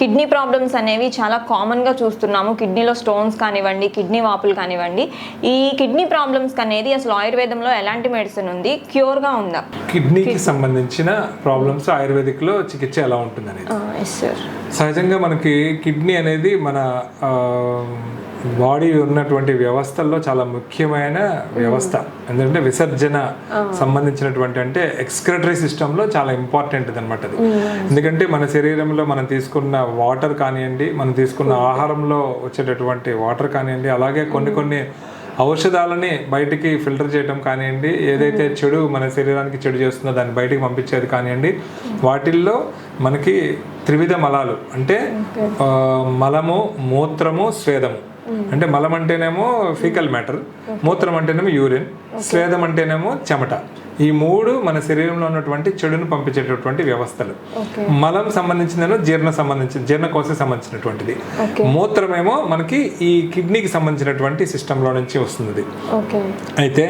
Kidney problems అనేవి చాలా కామన్గా చూస్తున్నాము. కిడ్నీలో స్టోన్స్ కానివ్వండి కిడ్నీ వాపులు కానివ్వండి. ఈ కిడ్నీ ప్రాబ్లమ్స్ అనేది అసలు ఆయుర్వేదంలో ఎలాంటి మెడిసిన్ ఉంది? క్యూర్గా ఉందా? కిడ్నీకి సంబంధించిన ప్రాబ్లమ్స్ ఆయుర్వేదిక్లో చికిత్స ఎలా ఉంటుంది అనేది సహజంగా మనకి కిడ్నీ అనేది మన బాడీ ఉన్నటువంటి వ్యవస్థల్లో చాలా ముఖ్యమైన వ్యవస్థ. ఎందుకంటే విసర్జన సంబంధించినటువంటి అంటే ఎక్స్క్రటరీ సిస్టంలో చాలా ఇంపార్టెంట్ అనమాట అది. ఎందుకంటే మన శరీరంలో మనం తీసుకున్న వాటర్ కానివ్వండి మనం తీసుకున్న ఆహారంలో వచ్చేటటువంటి వాటర్ కానివ్వండి అలాగే కొన్ని కొన్ని ఔషధాలని బయటికి ఫిల్టర్ చేయడం కానివ్వండి ఏదైతే చెడు మన శరీరానికి చెడు చేస్తుందో దాన్ని బయటికి పంపించేది కానివ్వండి వాటిల్లో మనకి త్రివిధ మలాలు అంటే మలము మూత్రము స్వేదము అంటే మలం అంటేనేమో ఫీకల్ మ్యాటర్ మూత్రం అంటేనేమో యూరిన్ స్వేదం అంటేనేమో చెమట. ఈ మూడు మన శరీరంలో ఉన్నటువంటి చెడును పంపించేటటువంటి వ్యవస్థలు. మలం సంబంధించిందేమో జీర్ణ సంబంధించిన జీర్ణకోశ సంబంధించినటువంటిది. మూత్రమేమో మనకి ఈ కిడ్నీకి సంబంధించినటువంటి సిస్టంలో నుంచి వస్తుంది అయితే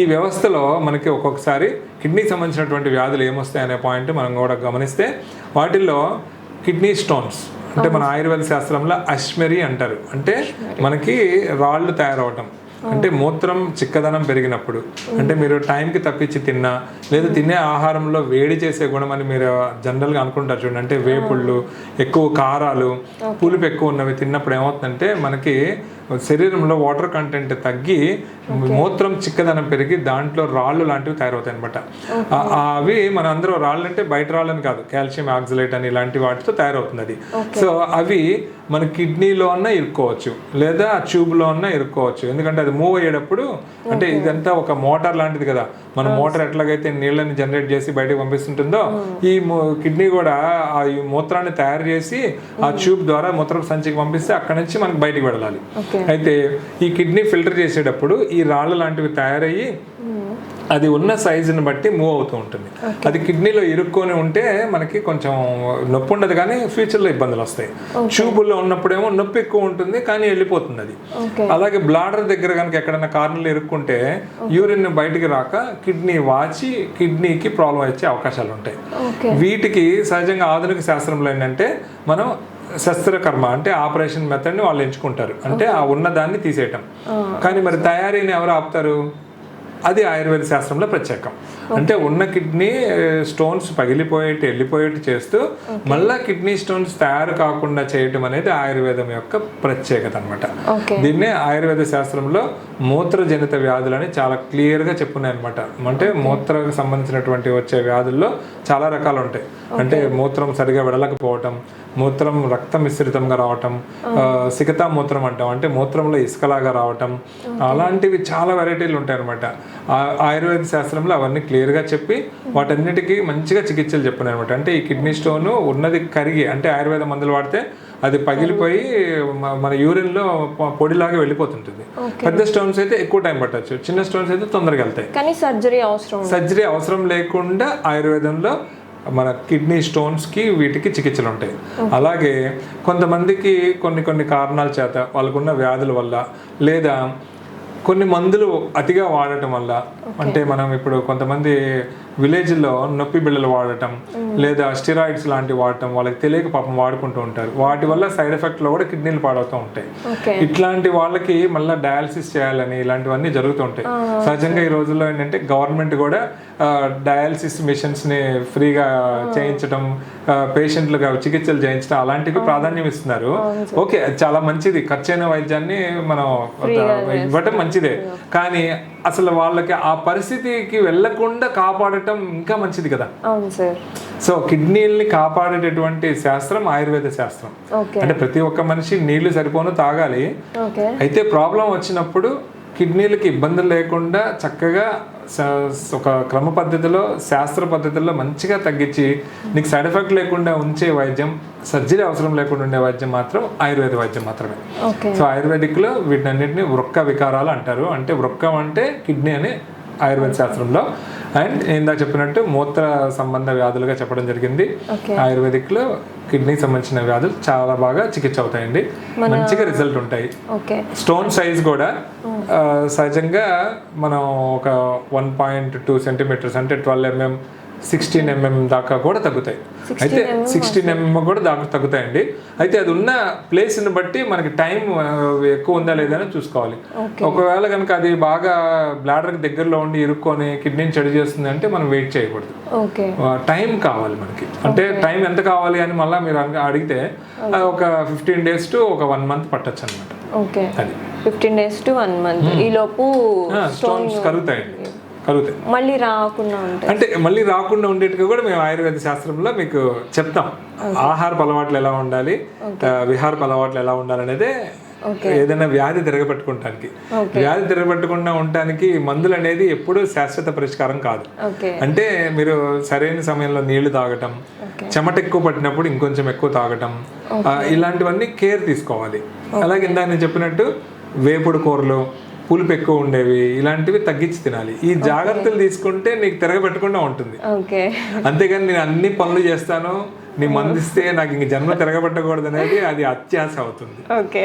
ఈ వ్యవస్థలో మనకి ఒక్కొక్కసారి కిడ్నీకి సంబంధించినటువంటి వ్యాధులు ఏమొస్తాయి అనే పాయింట్ మనం కూడా గమనిస్తే వాటిల్లో కిడ్నీ స్టోన్స్ అంటే మన ఆయుర్వేద శాస్త్రంలో అశ్మరి అంటారు. అంటే మనకి రాళ్ళు తయారవటం. అంటే మూత్రం చిక్కదనం పెరిగినప్పుడు. అంటే మీరు టైంకి తప్పించి తిన్నా లేదా తినే ఆహారంలో వేడి చేసే గుణం అని మీరు జనరల్గా అనుకుంటారు చూడండి. అంటే వేపుళ్ళు ఎక్కువ కారాలు పులుపు ఎక్కువ ఉన్నవి తిన్నప్పుడు ఏమవుతుందంటే మనకి శరీరంలో వాటర్ కంటెంట్ తగ్గి మూత్రం చిక్కదనం పెరిగి దాంట్లో రాళ్ళు లాంటివి తయారవుతాయి అనమాట అవి మన అందరూ రాళ్ళు అంటే బయట రాళ్ళని కాదు. కాల్షియం ఆక్సిలేట్ అని ఇలాంటి వాటితో తయారవుతుంది అది. సో అవి మన కిడ్నీలో అన్న ఇరుక్కోవచ్చు లేదా ట్యూబ్లో అన్న ఇరుక్కోవచ్చు. ఎందుకంటే అది మూవ్ అయ్యేటప్పుడు అంటే ఇదంతా ఒక మోటార్ లాంటిది కదా. మన మోటార్ ఎట్లాగైతే నీళ్ళని జనరేట్ చేసి బయటకు పంపిస్తుంటుందో ఈ కిడ్నీ కూడా ఆ మూత్రాన్ని తయారు చేసి ఆ ట్యూబ్ ద్వారా మూత్రం సంచికి పంపిస్తే అక్కడ నుంచి మనకి బయటికి వెళ్ళాలి. అయితే ఈ కిడ్నీ ఫిల్టర్ చేసేటప్పుడు ఈ రాళ్ళు లాంటివి తయారయ్యి అది ఉన్న సైజుని బట్టి మూవ్ అవుతూ ఉంటుంది. అది కిడ్నీలో ఇరుక్కొని ఉంటే మనకి కొంచెం నొప్పి ఉండదు కానీ ఫ్యూచర్లో ఇబ్బందులు వస్తాయి. ట్యూబుల్లో ఉన్నప్పుడేమో నొప్పి ఎక్కువ ఉంటుంది కానీ వెళ్ళిపోతుంది అది. అలాగే బ్లాడర్ దగ్గర కనుక ఎక్కడైనా కార్నర్లు ఇరుక్కుంటే యూరిన్ బయటికి రాక కిడ్నీ వాచి కిడ్నీకి ప్రాబ్లం వచ్చే అవకాశాలు ఉంటాయి. వీటికి సహజంగా ఆధునిక శాస్త్రంలో ఏంటంటే మనం శస్త్రకర్మ అంటే ఆపరేషన్ మెథడ్ని వాళ్ళు ఎంచుకుంటారు. అంటే ఆ ఉన్నదాన్ని తీసేయటం. కానీ మరి తయారీని ఎవరు ఆపుతారు? అది ఆయుర్వేద శాస్త్రంలో ప్రత్యేకం. అంటే ఉన్న కిడ్నీ స్టోన్స్ పగిలిపోయేటి వెళ్ళిపోయేటి చేస్తూ మళ్ళా కిడ్నీ స్టోన్స్ తయారు కాకుండా చేయటం అనేది ఆయుర్వేదం యొక్క ప్రత్యేకత అనమాట దీన్నే ఆయుర్వేద శాస్త్రంలో మూత్రజనిత వ్యాధులని చాలా క్లియర్గా చెప్పున్నాయి అనమాట అంటే మూత్రకు సంబంధించినటువంటి వచ్చే వ్యాధుల్లో చాలా రకాలు ఉంటాయి. అంటే మూత్రం సరిగా వెడలకపోవటం మూత్రం రక్త మిశ్రితంగా రావటం ఆ, సికతా మూత్రం అంటాం. అంటే మూత్రంలో ఇసుకలాగా రావటం అలాంటివి చాలా వెరైటీలు ఉంటాయి అనమాట ఆయుర్వేద శాస్త్రంలో అవన్నీ క్లియర్గా చెప్పి వాటన్నిటికీ మంచిగా చికిత్సలు చెప్పినాయి అనమాట అంటే ఈ కిడ్నీ స్టోన్ ఉన్నది కరిగి అంటే ఆయుర్వేద మందులు వాడితే అది పగిలిపోయి మన యూరిన్లో పొడిలాగా వెళ్ళిపోతుంటుంది. పెద్ద స్టోన్స్ అయితే ఎక్కువ టైం పట్టచ్చు. చిన్న స్టోన్స్ అయితే తొందరగా వెళ్తాయి. కానీ సర్జరీ అవసరం. సర్జరీ అవసరం లేకుండా ఆయుర్వేదంలో మన కిడ్నీ స్టోన్స్కి వీటికి చికిత్సలు ఉంటాయి. అలాగే కొంతమందికి కొన్ని కొన్ని కారణాల చేత వాళ్ళకున్న వ్యాధుల వల్ల లేదా కొన్ని మందులు అతిగా వాడటం వల్ల అంటే మనం ఇప్పుడు కొంతమంది విలేజ్లో నొప్పి బిళ్ళలు వాడటం లేదా స్టిరాయిడ్స్ లాంటివి వాడటం వాళ్ళకి తెలియక పాపం వాడుకుంటూ ఉంటారు. వాటి వల్ల సైడ్ ఎఫెక్ట్లో కూడా కిడ్నీలు పాడవుతూ ఉంటాయి. ఇట్లాంటి వాళ్ళకి మళ్ళీ డయాలసిస్ చేయాలని ఇలాంటివన్నీ జరుగుతూ ఉంటాయి. సహజంగా ఈ రోజుల్లో ఏంటంటే గవర్నమెంట్ కూడా డయాలసిస్ మిషన్స్ని ఫ్రీగా చేయించడం పేషెంట్లుగా చికిత్సలు చేయించడం అలాంటివి ప్రాధాన్యం ఇస్తున్నారు. ఓకే చాలా మంచిది. ఖర్చైన వైద్యాన్ని మనం ఇవ్వటం మంచిదే. కానీ అసలు వాళ్ళకి ఆ పరిస్థితికి వెళ్ళకుండా కాపాడటం ఇంకా మంచిది కదా. అవును సార్. సో కిడ్నీల్ని కాపాడేటటువంటి శాస్త్రం ఆయుర్వేద శాస్త్రం. అంటే ప్రతి ఒక్క మనిషి నీళ్ళు సరిపోను తాగాలి. అయితే ప్రాబ్లం వచ్చినప్పుడు కిడ్నీలకి ఇబ్బందులు లేకుండా చక్కగా ఒక క్రమ పద్ధతిలో శాస్త్ర పద్ధతిలో మంచిగా తగ్గించి నీకు సైడ్ ఎఫెక్ట్ లేకుండా ఉంచే వైద్యం సర్జరీ అవసరం లేకుండా ఉండే వైద్యం మాత్రం ఆయుర్వేద వైద్యం మాత్రమే. సో ఆయుర్వేదిక్లో వీటన్నిటిని వృక్క వికారాలు అంటారు. అంటే వృక్కం అంటే కిడ్నీ అని ఆయుర్వేద శాస్త్రంలో. అండ్ ఇందాక చెప్పినట్టు మూత్ర సంబంధ వ్యాధులుగా చెప్పడం జరిగింది. ఆయుర్వేదిక్లో కిడ్నీకి సంబంధించిన వ్యాధులు చాలా బాగా చికిత్స అవుతాయండి. మంచిగా రిజల్ట్ ఉంటాయి. స్టోన్ సైజ్ కూడా సహజంగా మనం ఒక వన్ పాయింట్ టూ సెంటీమీటర్స్ అంటే ట్వెల్వ్ ఎంఎం సిక్స్టీన్ ఎంఎం దాకా కూడా తగ్గుతాయి. అయితే సిక్స్టీన్ ఎంఎం కూడా దాకా తగ్గుతాయండి. అయితే అది ఉన్న ప్లేస్ని బట్టి మనకి టైం ఎక్కువ ఉందా లేదా అని చూసుకోవాలి. ఒకవేళ కనుక అది బాగా బ్లాడర్కి దగ్గరలో ఉండి ఇరుక్కొని కిడ్నీని చెడు చేస్తుంది అంటే మనం వెయిట్ చేయకూడదు. టైం కావాలి మనకి. అంటే టైం ఎంత కావాలి అని మళ్ళీ మీరు అడగ- అడిగితే ఒక ఫిఫ్టీన్ డేస్ టు ఒక వన్ మంత్ పట్టచ్చు అనమాట ఓకే. అది. Fifteen days to one month. ఈ లోపు స్టోన్స్ కలుగుతాయండి కలుగుతాయి. మళ్ళీ రాకుండా ఉంటాయి. అంటే మళ్ళీ రాకుండా ఉండేట్టుగా కూడా మేము ఆయుర్వేద శాస్త్రంలో మీకు చెప్తాం. ఆహారపు అలవాట్లు ఎలా ఉండాలి విహారపు అలవాట్లు ఎలా ఉండాలి అనేదే ఏదైనా వ్యాధి తిరగబెట్టుకుంటానికి వ్యాధి తిరగబెట్టకుండా ఉండటానికి మందులు అనేది ఎప్పుడూ శాశ్వత పరిష్కారం కాదు. అంటే మీరు సరైన సమయంలో నీళ్ళు తాగటం చెమట ఎక్కువ పట్టినప్పుడు ఇంకొంచెం ఎక్కువ తాగటం ఇలాంటివన్నీ కేర్ తీసుకోవాలి. అలాగే ఇందాక నేను చెప్పినట్టు వేపుడు కూరలు పులుపు ఎక్కువ ఉండేవి ఇలాంటివి తగ్గించి తినాలి. ఈ జాగ్రత్తలు తీసుకుంటే నీకు తిరగబెట్టకుండా ఉంటుంది. అంతేగాని నేను అన్ని పనులు చేస్తాను నీ మందిస్తే నాకు ఇంక జన్మ తిరగబెట్టకూడదు అనేది అది అత్యాశ అవుతుంది. ఓకే.